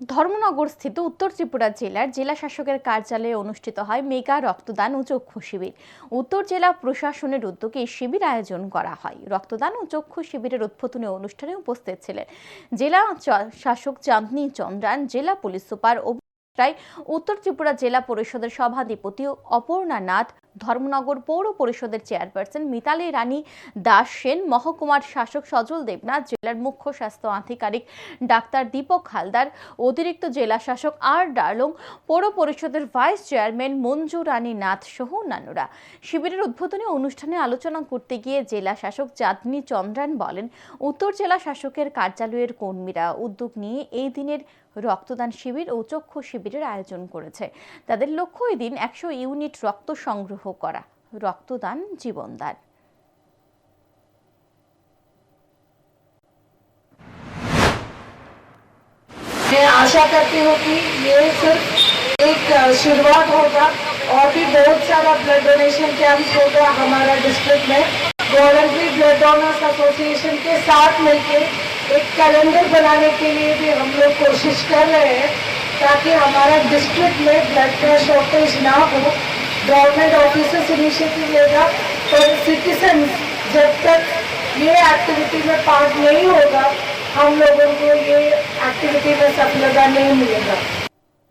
ধর্মনগর স্থিত উত্তর ত্রিপুরা জেলার জেলা শাসকের কার্যালয়ে অনুষ্ঠিত হয় মেগা রক্তদান ও চক্ষু শিবির। উত্তর জেলা প্রশাসনের উদ্যোগে শিবির আয়োজন করা হয়। রক্তদান ও চক্ষু শিবিরের উদ্বোধনী অনুষ্ঠানে উপস্থিত ছিলেন জেলা শাসক চাঁদনী চন্দ্রান, জেলা পুলিশ সুপার রায়, উত্তর ত্রিপুরা জেলা পরিষদের সভাধিপতি অপর্ণা নাথ ধর্মনগর পৌর পরিষদের চেয়ারপারসন মিতালি রানী দাস সেন, মহকুমার শাসক সজল দেবনাথ, জেলার মুখ্য স্বাস্থ্য আধিকারিক ডাক্তার দীপক হালদার, অতিরিক্ত জেলা শাসক আর ডার্লং, পৌর পরিষদের ভাইস চেয়ারম্যান মঞ্জু রানী নাথ সহ অন্যান্যরা। শিবিরের উদ্বোধনী অনুষ্ঠানে আলোচনা করতে গিয়ে জেলা শাসক চাঁদনী চন্দ্রান বলেন, উত্তর জেলা শাসকের কার্যালয়ের কর্মীরা উদ্যোগ নিয়ে এই দিনের রক্তদান শিবির ও চক্ষু শিবিরের আয়োজন করেছে। তাদের লক্ষ্য এই দিন একশো ইউনিট রক্ত সংগ্রহ করা রক্তদান জীবনদান मैं आशा करती हूँ कि ये सिर्फ एक अ, शुरुआत होगा और भी बहुत सारा ब्लड डोनेशन कैंप्स होगा हमारा डिस्ट्रिक्ट में वॉलंटरी ब्लड डोनर्स एसोसिएशन के साथ मिलकर एक कैलेंडर बनाने के लिए भी हम लोग कोशिश कर रहे हैं ताकि हमारा डिस्ट्रिक्ट में ब्लड का शॉर्टेज ना हो गवर्नमेंट ऑफिसर्स इनिशिएटिव लेगा और सिटीजन जब तक ये एक्टिविटी में पार्ट नहीं होगा, हम लोगों को ये एक्टिविटी में सफलता नहीं मिलेगा।